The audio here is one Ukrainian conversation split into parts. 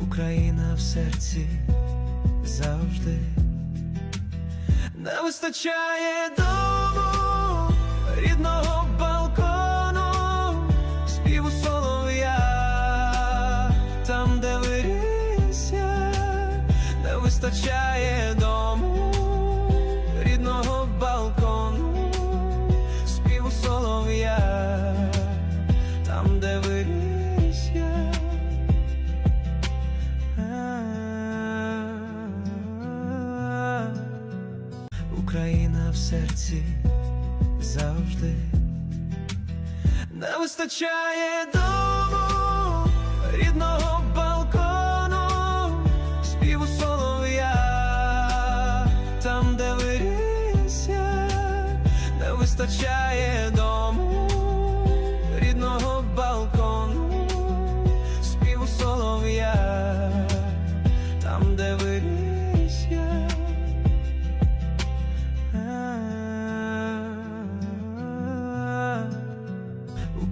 Україна в серці завжди. Не вистачає дому, рідного балкону, співу солов'я, там, де виріс я, не вистачає дому, Україна в серці завжди. Не вистачає дому, рідного балкону, співу солов'я, там, де виріс не вистачає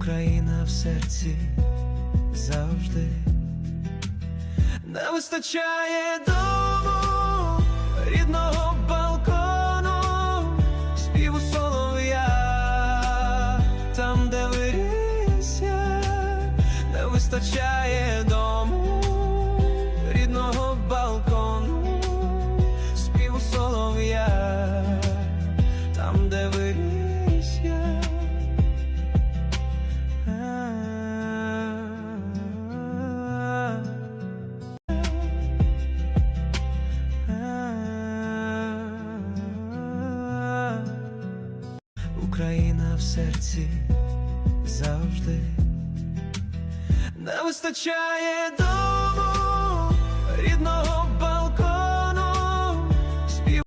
Україна в серці завжди. Не вистачає дому, рідного балкону, співу солов'я, там, де виріс я, не вистачає дому, Україна в серці завжди. Не вистачає до